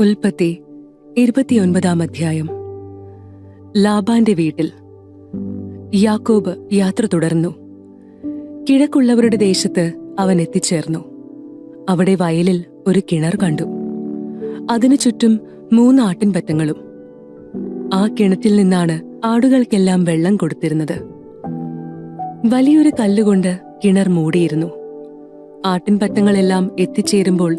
ഉൽപ്പത്തി ഇരുപത്തിയൊൻപതാം അധ്യായം. ലാബാന്റെ വീട്ടിൽ യാക്കോബ് യാത്ര തുടർന്നു. കിഴക്കുള്ളവരുടെ ദേശത്ത് അവൻ എത്തിച്ചേർന്നു. അവിടെ വയലിൽ ഒരു കിണർ കണ്ടു. അതിനു ചുറ്റും മൂന്ന് ആട്ടിൻപറ്റങ്ങളും. ആ കിണറ്റിൽ നിന്നാണ് ആടുകൾക്കെല്ലാം വെള്ളം കൊടുത്തിരുന്നത്. വലിയൊരു കല്ലുകൊണ്ട് കിണർ മൂടിയിരുന്നു. ആട്ടിൻപറ്റങ്ങളെല്ലാം എത്തിച്ചേരുമ്പോൾ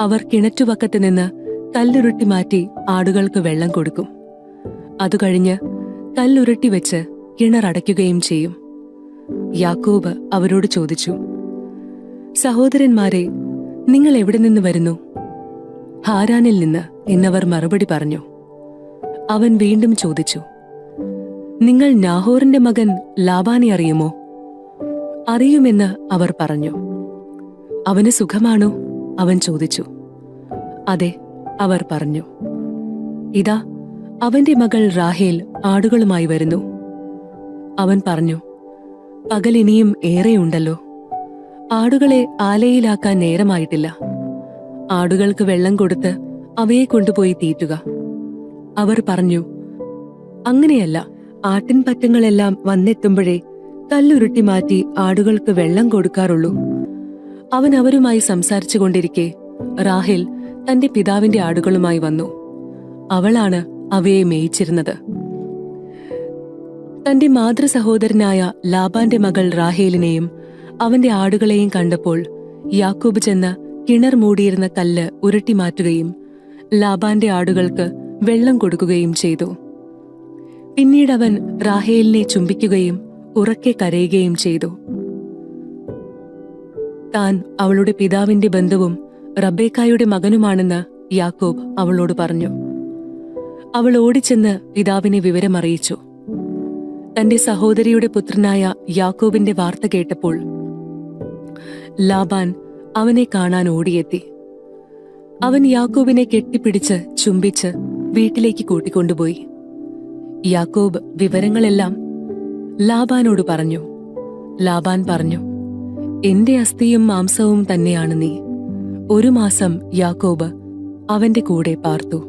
അവർ കിണറ്റുപക്കത്ത് നിന്ന് കല്ലുരുട്ടി മാറ്റി ആടുകൾക്ക് വെള്ളം കൊടുക്കും. അതു കഴിഞ്ഞ് കല്ലുരുട്ടി വെച്ച് കിണറടയ്ക്കുകയും ചെയ്യും. യാക്കോബ് അവരോട് ചോദിച്ചു സഹോദരന്മാരെ നിങ്ങൾ എവിടെ നിന്ന് വരുന്നു? ഹാരാനിൽ നിന്ന് എന്നവർ മറുപടി പറഞ്ഞു. അവൻ വീണ്ടും ചോദിച്ചു നിങ്ങൾ നാഹോറിന്റെ മകൻ ലാബാനെ അറിയുമോ? അറിയുമെന്ന് അവർ പറഞ്ഞു. അവന് സുഖമാണോ? അവൻ ചോദിച്ചു. അതെ അവർ പറഞ്ഞു ഇതാ അവന്റെ മകൾ റാഹേൽ ആടുകളുമായി വരുന്നു. അവൻ പറഞ്ഞു പകൽ ഇനിയും ഏറെയുണ്ടല്ലോ. ആടുകളെ ആലയിലാക്കാൻ നേരമായിട്ടില്ല. ആടുകൾക്ക് വെള്ളം കൊടുത്ത് അവയെ കൊണ്ടുപോയി തീറ്റുക. അവർ പറഞ്ഞു അങ്ങനെയല്ല ആട്ടിൻപറ്റങ്ങളെല്ലാം വന്നെത്തുമ്പോഴേ കല്ലുരുട്ടി മാറ്റി ആടുകൾക്ക് വെള്ളം കൊടുക്കാറുള്ളൂ. അവൻ അവരുമായി സംസാരിച്ചു കൊണ്ടിരിക്കെ റാഹേൽ തന്റെ പിതാവിന്റെ ആടുകളുമായി വന്നു. അവളാണ് അവയെ മേയിച്ചിരുന്നത്. തന്റെ മാതൃ മാതൃസഹോദരനായ ലാബാന്റെ മകൾ റാഹേലിനെയും അവന്റെ ആടുകളെയും കണ്ടപ്പോൾ യാക്കൂബ് ചെന്ന് കിണർ മൂടിയിരുന്ന കല്ല് ഉരുട്ടി മാറ്റുകയും ലാബാന്റെ ആടുകൾക്ക് വെള്ളം കൊടുക്കുകയും ചെയ്തു. പിന്നീട് അവൻ റാഹേലിനെ ചുംബിക്കുകയും ഉറക്കെ കരയുകയും ചെയ്തു. താൻ അവളുടെ പിതാവിന്റെ ബന്ധുവും റബേക്കായുടെ മകനുമാണെന്ന് യാക്കോബ് അവളോട് പറഞ്ഞു. അവൾ ഓടിച്ചെന്ന് പിതാവിനെ വിവരമറിയിച്ചു. തന്റെ സഹോദരിയുടെ പുത്രനായ യാക്കോബിന്റെ വാർത്ത കേട്ടപ്പോൾ ലാബാൻ അവനെ കാണാൻ ഓടിയെത്തി. അവൻ യാക്കോബിനെ കെട്ടിപ്പിടിച്ച് ചുംബിച്ച് വീട്ടിലേക്ക് കൂട്ടിക്കൊണ്ടുപോയി. യാക്കോബ് വിവരങ്ങളെല്ലാം ലാബാനോട് പറഞ്ഞു. ലാബാൻ പറഞ്ഞു എന്റെ അസ്ഥിയും മാംസവും തന്നെയാണ് നീ. ഒരു മാസം യാക്കോബ് അവന്റെ കൂടെ പാർത്തു.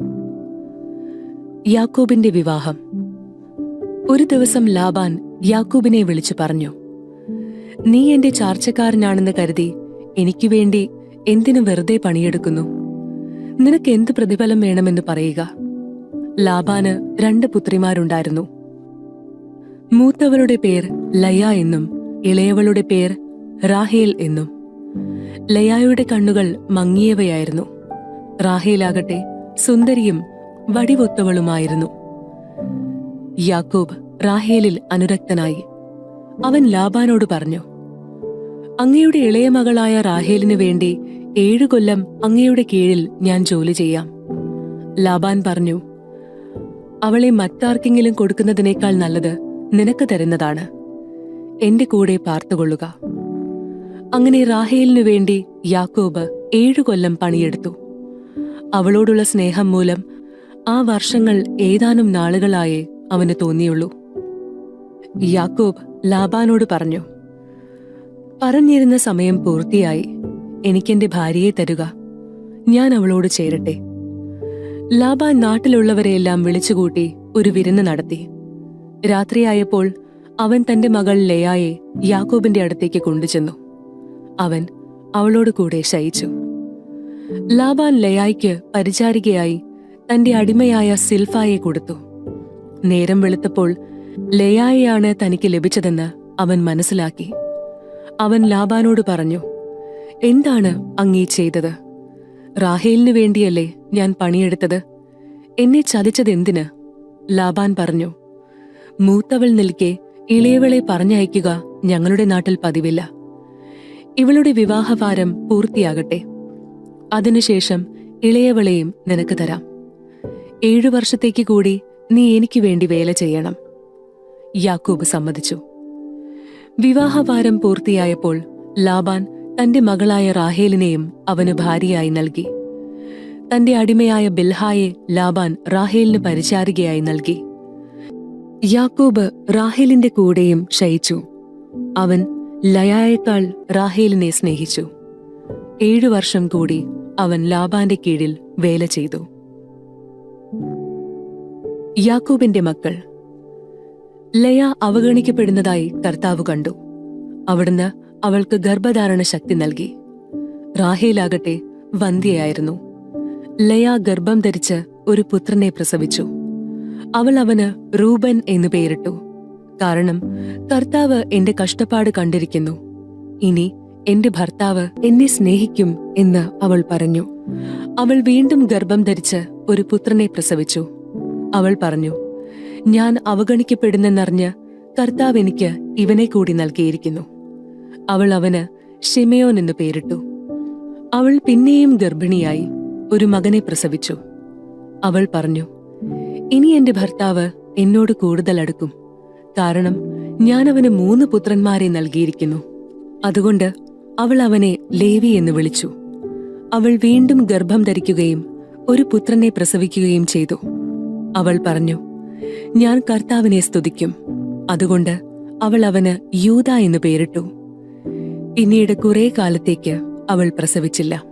യാക്കോബിന്റെ വിവാഹം. ഒരു ദിവസം ലാബാൻ യാക്കൂബിനെ വിളിച്ചു പറഞ്ഞു നീ എന്റെ ചാർച്ചക്കാരനാണെന്ന് കരുതി എനിക്ക് വേണ്ടി എന്തിനു വെറുതെ പണിയെടുക്കുന്നു? നിനക്ക് എന്ത് പ്രതിഫലം വേണമെന്ന് പറയുക? ലാബാന് രണ്ട് പുത്രിമാരുണ്ടായിരുന്നു. മൂത്തവളുടെ പേർ ലയ എന്നും ഇളയവളുടെ പേർ റാഹേൽ എന്നും. ലയായുടെ കണ്ണുകൾ മങ്ങിയവയായിരുന്നു. റാഹേലാകട്ടെ സുന്ദരിയും വടിവൊത്തവളുമായിരുന്നു. യാക്കോബ് റാഹേലിൽ അനുരക്തനായി. അവൻ ലാബാനോട് പറഞ്ഞു അങ്ങയുടെ ഇളയ മകളായ റാഹേലിനു വേണ്ടി ഏഴു കൊല്ലം അങ്ങയുടെ കീഴിൽ ഞാൻ ജോലി ചെയ്യാം. ലാബാൻ പറഞ്ഞു അവളെ മറ്റാർക്കെങ്കിലും കൊടുക്കുന്നതിനേക്കാൾ നല്ലത് നിനക്ക് തരുന്നതാണ്. എന്റെ കൂടെ പാർത്തുകൊള്ളുക. അങ്ങനെ റാഹേലിനു വേണ്ടി യാക്കോബ് ഏഴു കൊല്ലം പണിയെടുത്തു. അവളോടുള്ള സ്നേഹം മൂലം ആ വർഷങ്ങൾ ഏതാനും നാളുകളായേ അവന് തോന്നിയുള്ളൂ. യാക്കോബ് ലാബാനോട് പറഞ്ഞു പറഞ്ഞിരുന്ന സമയം പൂർത്തിയായി. എനിക്കെന്റെ ഭാര്യയെ തരുക. ഞാൻ അവളോട് ചേരട്ടെ. ലാബാൻ നാട്ടിലുള്ളവരെയെല്ലാം വിളിച്ചുകൂട്ടി ഒരു വിരുന്ന് നടത്തി. രാത്രിയായപ്പോൾ അവൻ തന്റെ മകൾ ലയായെ യാക്കോബിന്റെ അടുത്തേക്ക് കൊണ്ടുചെന്നു. അവൻ അവളോട് കൂടെ ശയിച്ചു. ലാബാൻ ലയായ്ക്ക് പരിചാരികയായി തന്റെ അടിമയായ സിൽഫായെ കൊടുത്തു. നേരം വെളുത്തപ്പോൾ ലയായെയാണ് തനിക്ക് ലഭിച്ചതെന്ന് അവൻ മനസ്സിലാക്കി. അവൻ ലാബാനോട് പറഞ്ഞു എന്താണ് അങ്ങീ ചെയ്തത്? റാഹേലിനു വേണ്ടിയല്ലേ ഞാൻ പണിയെടുത്തത്? എന്നെ ചതിച്ചതെന്തിന്? ലാബാൻ പറഞ്ഞു മൂത്തവൾ നിൽക്കെ ഇളയവളെ പറഞ്ഞയക്കുക ഞങ്ങളുടെ നാട്ടിൽ പതിവില്ല. ഇവളുടെ വിവാഹഭാരം പൂർത്തിയാകട്ടെ. അതിനുശേഷം ഇളയവളെയും നിനക്ക് തരാം. ഏഴു വർഷത്തേക്ക് കൂടി നീ എനിക്ക് വേണ്ടി വേല ചെയ്യണം. യാക്കൂബ് സമ്മതിച്ചു. വിവാഹഭാരം പൂർത്തിയായപ്പോൾ ലാബാൻ തന്റെ മകളായ റാഹേലിനെയും അവന് ഭാര്യയായി നൽകി. തന്റെ അടിമയായ ബിൽഹായെ ലാബാൻ റാഹേലിന് പരിചാരികയായി നൽകി. യാക്കോബ് റാഹേലിന്റെ കൂടെയും ശയിച്ചു. അവൻ ലയായേക്കാൾ റാഹേലിനെ സ്നേഹിച്ചു. ഏഴു വർഷം കൂടി അവൻ ലാബാന്റെ കീഴിൽ വേല ചെയ്തു. യാക്കോബിന്റെ മക്കൾ. ലയ അവഗണിക്കപ്പെടുന്നതായി കർത്താവ് കണ്ടു. അവിടുന്ന് അവൾക്ക് ഗർഭധാരണ ശക്തി നൽകി. റാഹേലാകട്ടെ വന്ധ്യയായിരുന്നു. ലയ ഗർഭം ധരിച്ച് ഒരു പുത്രനെ പ്രസവിച്ചു. അവൾ അവന് റൂബൻ എന്നു പേരിട്ടു. കാരണം കർത്താവ് എന്റെ കഷ്ടപ്പാട് കണ്ടിരിക്കുന്നു. ഇനി എന്റെ ഭർത്താവ് എന്നെ സ്നേഹിക്കും എന്ന് അവൾ പറഞ്ഞു. അവൾ വീണ്ടും ഗർഭം ധരിച്ച് ഒരു പുത്രനെ പ്രസവിച്ചു. അവൾ പറഞ്ഞു ഞാൻ അവഗണിക്കപ്പെടുന്നെന്നറിഞ്ഞ് കർത്താവ് എനിക്ക് ഇവനെ കൂടി നൽകിയിരിക്കുന്നു. അവൾ അവന് ഷിമയോൻ എന്ന് പേരിട്ടു. അവൾ പിന്നെയും ഗർഭിണിയായി ഒരു മകനെ പ്രസവിച്ചു. അവൾ പറഞ്ഞു ഇനി എന്റെ ഭർത്താവ് എന്നോട് കൂടുതൽ അടുക്കും. കാരണം ഞാൻ അവന് മൂന്ന് പുത്രന്മാരെ നൽകിയിരിക്കുന്നു. അതുകൊണ്ട് അവൾ അവനെ ലേവി എന്ന് വിളിച്ചു. അവൾ വീണ്ടും ഗർഭം ധരിക്കുകയും ഒരു പുത്രനെ പ്രസവിക്കുകയും ചെയ്തു. അവൾ പറഞ്ഞു ഞാൻ കർത്താവിനെ സ്തുതിക്കും. അതുകൊണ്ട് അവൾ അവന് യൂത എന്ന് പേരിട്ടു. പിന്നീട് കുറേ കാലത്തേക്ക് അവൾ പ്രസവിച്ചില്ല.